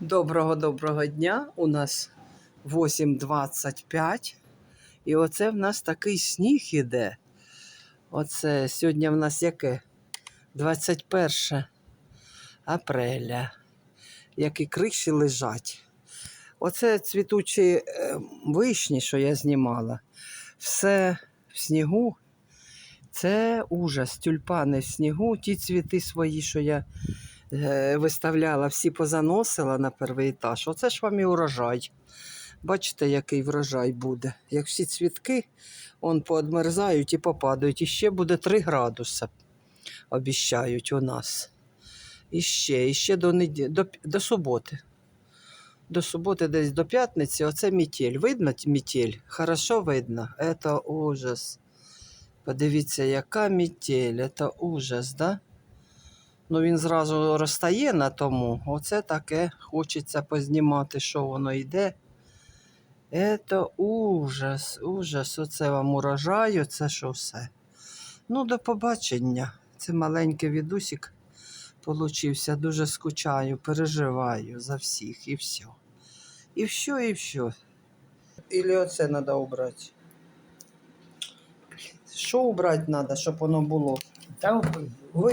Доброго доброго дня. У нас 8.25. І оце в нас такий сніг іде. Оце сьогодні в нас яке? 21 апреля. Які криші лежать. Оце цвітучі е, вишні, що я знімала. Все в снігу. Це ужас. Тюльпани в снігу. Ті цвіти свої, що я виставляла, всі позаносила на перший етаж. Оце ж вам і урожай. Бачите, який врожай буде. Як всі цвітки он поодмерзають і попадають. І ще буде 3 градуси, обіщають у нас. І ще, і ще до, неді... до, до суботи. До суботи, десь до п'ятниці, оце метель. Видно метель? Хорошо видно? Це ужас. Подивіться, яка метель, це ужас, да? Ну, він зразу розстає на тому. Оце таке хочеться познімати, що воно йде. Це ужас, ужас. Оце вам урожаю, це що все. Ну, до побачення. Це маленький відусик получився. Дуже скучаю, переживаю за всіх і все. І все, і все. Ілі оце треба убрати. Що убрати треба, щоб воно було? Та Ви